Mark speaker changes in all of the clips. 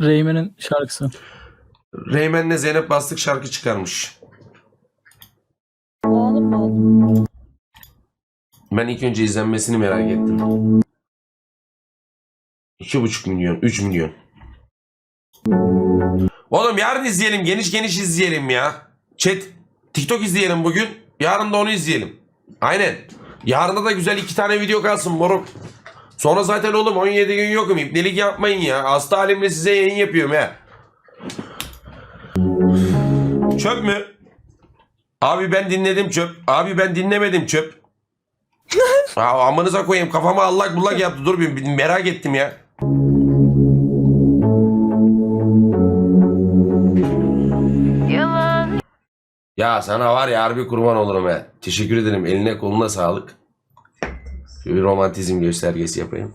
Speaker 1: Reymen'in şarkısı.
Speaker 2: Reymen'le Zeynep Bastık şarkı çıkarmış. Ben ilk önce izlenmesini merak ettim. 2,5 milyon, 3 milyon. Oğlum yarın izleyelim, geniş geniş izleyelim ya. Chat, TikTok izleyelim bugün. Yarın da onu izleyelim. Aynen. Yarına da güzel iki tane video kalsın moruk. Sonra zaten oğlum 17 gün yokum. İpnelik yapmayın ya. Hasta halimle size yayın yapıyorum ya. Çöp mü? Abi ben dinledim çöp. Abi ben dinlemedim çöp. Aa, amanıza koyayım kafama allak bullak yaptı. Dur bir, bir merak ettim ya. Ya sana var ya harbi kurban olurum he. Teşekkür ederim. Eline koluna sağlık. Şöyle bir romantizm göstergesi yapayım.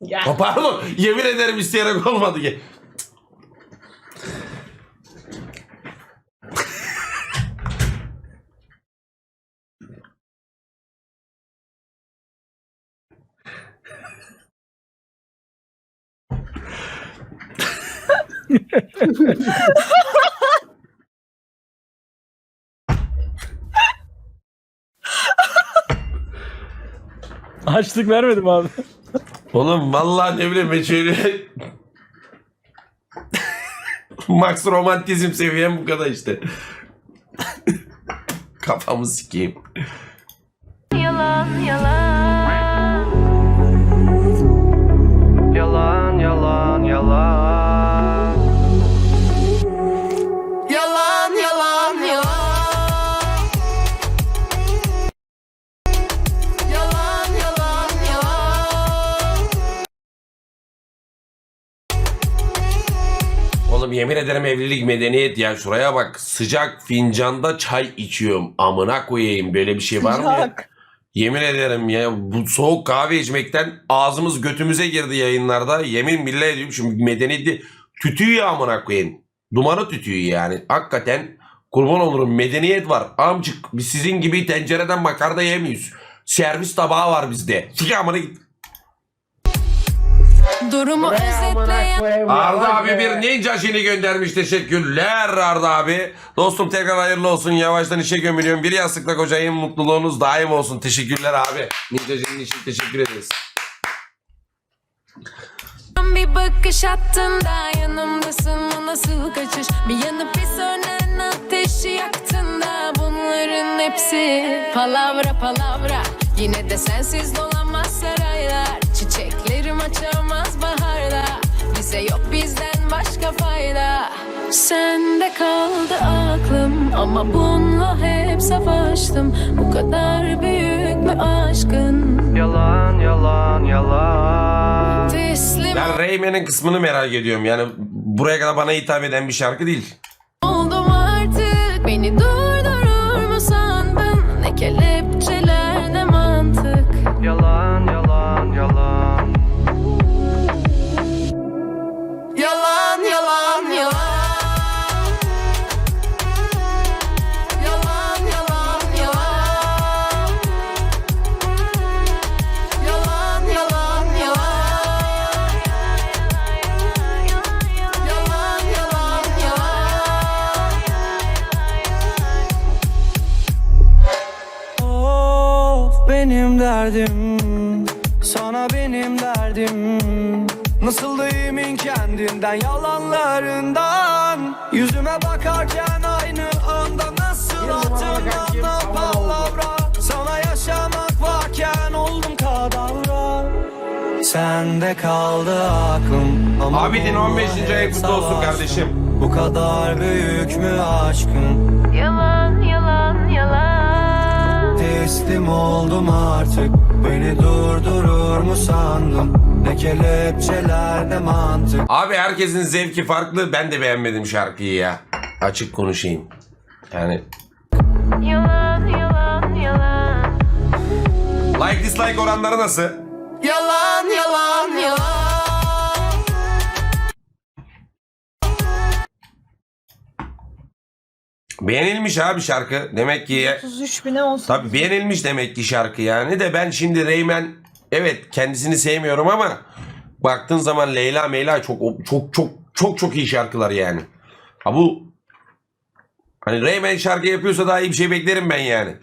Speaker 3: Ya.
Speaker 2: Ha, pardon. Yemin ederim isteyerek olmadı ki.
Speaker 1: Açlık vermedim abi.
Speaker 2: Oğlum vallahi ne bileyim ben şöyle... Max romantizm seviyem bu kadar işte. Kafamı sikeyim.
Speaker 4: Yalan yalan
Speaker 5: Yalan yalan yalan
Speaker 2: Oğlum yemin ederim evlilik medeniyet ya. Şuraya bak sıcak fincanda çay içiyorum. Amına koyayım böyle bir şey var mı ya?
Speaker 3: Sıcak.
Speaker 2: Yemin ederim ya bu soğuk kahve içmekten ağzımız götümüze girdi yayınlarda. Yemin billahi ediyorum şu medeniyeti tütüyor amına koyayım. Dumanı tütüyor yani. Hakikaten kurban olurum medeniyet var. Amcık biz sizin gibi tencereden makarna yemiyoruz. Servis tabağı var bizde. Sik amına git.
Speaker 4: Durumu özetleyen
Speaker 2: Arda abi bir ninja şini göndermiş. Teşekkürler Arda abi. Dostum tekrar hayırlı olsun. Yavaştan işe gömülüyorum. Bir yastıkla kocayın. Mutluluğunuz daim olsun. Teşekkürler abi. Ninja şinin için teşekkür ederiz.
Speaker 4: bir bakış attığında Yanımdasın bu nasıl kaçış Bir yanıp bir sönen ateşi yaktığında Bunların hepsi palavra palavra Yine de sensiz dolanmaz saraylar açamaz baharda Bize yok bizden başka fayda. Sende kaldı aklım Ama bununla hep savaştım. Bu kadar büyük mü aşkın.
Speaker 5: Yalan yalan yalan.
Speaker 4: Teslim
Speaker 2: Ben Rayman'in kısmını merak ediyorum. Yani buraya kadar bana hitap eden bir şarkı değil.
Speaker 4: Oldum artık. Beni durdurur
Speaker 5: benim derdim Sana benim derdim. Nasıl da emin kendinden yalanlarından. Yüzüme bakarken aynı anda nasıl hatırlamda palavra Sana yaşamak varken oldum kadavra. Sende kaldı aklım ama
Speaker 2: Abidin 15. ay kutlu olsun kardeşim.
Speaker 5: Bu kadar büyük mü aşkın Beni durdurur mu sandım Ne kelepçeler ne mantık
Speaker 2: Abi herkesin zevki farklı. Ben de beğenmedim şarkıyı ya. Açık konuşayım. Yani
Speaker 4: Yalan yalan yalan
Speaker 2: like dislike oranları nasıl?
Speaker 4: Yalan yalan yalan
Speaker 2: Beğenilmiş abi şarkı. Demek ki
Speaker 3: 33 bine olsun.
Speaker 2: Tabii beğenilmiş demek ki şarkı yani de ben şimdi Reymen evet kendisini sevmiyorum ama baktığın zaman Leyla Meyla çok çok çok çok çok iyi şarkılar yani. Ha bu hani Rayman şarkı yapıyorsa daha iyi bir şey beklerim ben yani.